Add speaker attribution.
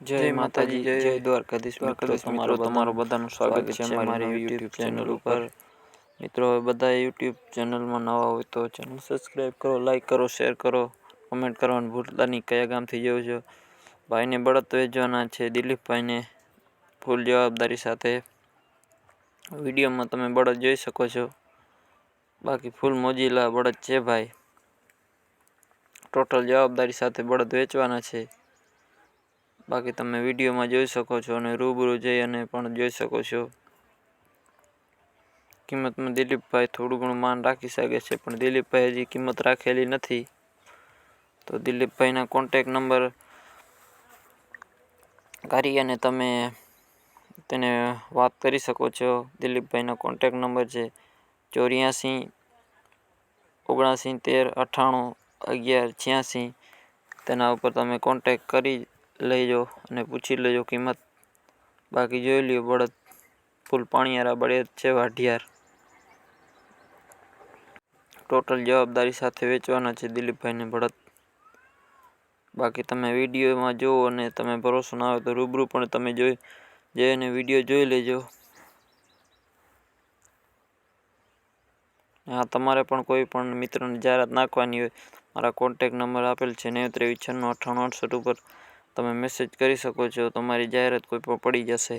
Speaker 1: જય માતાજી જય દ્વારકાધીશ મિત્રો. તમારો તમારો બધાનું સ્વાગત છે મારી યુટ્યુબ ચેનલ ઉપર. મિત્રો હવે બધા યુટ્યુબ ચેનલમાં નવા હોય તો ચેનલ સબસ્ક્રાઈબ કરો લાઈક કરો શેર કરો કમેન્ટ કરવાનું ભૂલતા નહીં કયા ગામથી જવું છો? ભાઈને બળદ વેચવાના છે દિલીપભાઈને ફૂલ જવાબદારી સાથે વિડીયોમાં તમે બળદ જોઈ શકો છો. બાકી ફૂલ મોજીલા બળદ છે ભાઈ. ટોટલ જવાબદારી સાથે બળદ વેચવાના છે. બાકી તમે વિડીયોમાં જોઈ શકો છો અને રૂબરૂ જઈ અને પણ જોઈ શકો છો. કિંમતમાં દિલીપભાઈ થોડું ઘણું માન રાખી શકે છે, પણ દિલીપભાઈ હજી કિંમત રાખેલી નથી. તો દિલીપભાઈના કોન્ટેક નંબર કરી અને તમે તેને વાત કરી શકો છો. દિલીપભાઈનો કોન્ટેક નંબર છે ચોર્યાસી, ઓગણાસી, તેર, અઠ્ઠાણું, અગિયાર, છ્યાસી. તેના ઉપર તમે કોન્ટેક કરી લેજો અને પૂછી લેજો કિંમત. બાકી જોઈ લ્યો, બળદ ફૂલ પાણીયારા બળદ છે વાઢિયાર. ટોટલ જવાબદારી સાથે વેચવાના છે દિલીપભાઈને બળદ. બાકી તમે વિડીયોમાં જુઓ અને તમે ભરોસો ના આવે તો રૂબરૂ પણ તમે જોઈ, જઈને વીડિયો જોઈ લેજો. હા, તમારે પણ કોઈ પણ મિત્રને જાહેરાત નાખવાની હોય, મારા કોન્ટેક નંબર આપેલ છે નેવું ત્રેવીસ છન્નું અઠ્ઠાણું અડસઠ ઉપર. તમે મેસેજ કરી શકો છો તમારી જાહેરાત કોઈ પણ પડી જશે.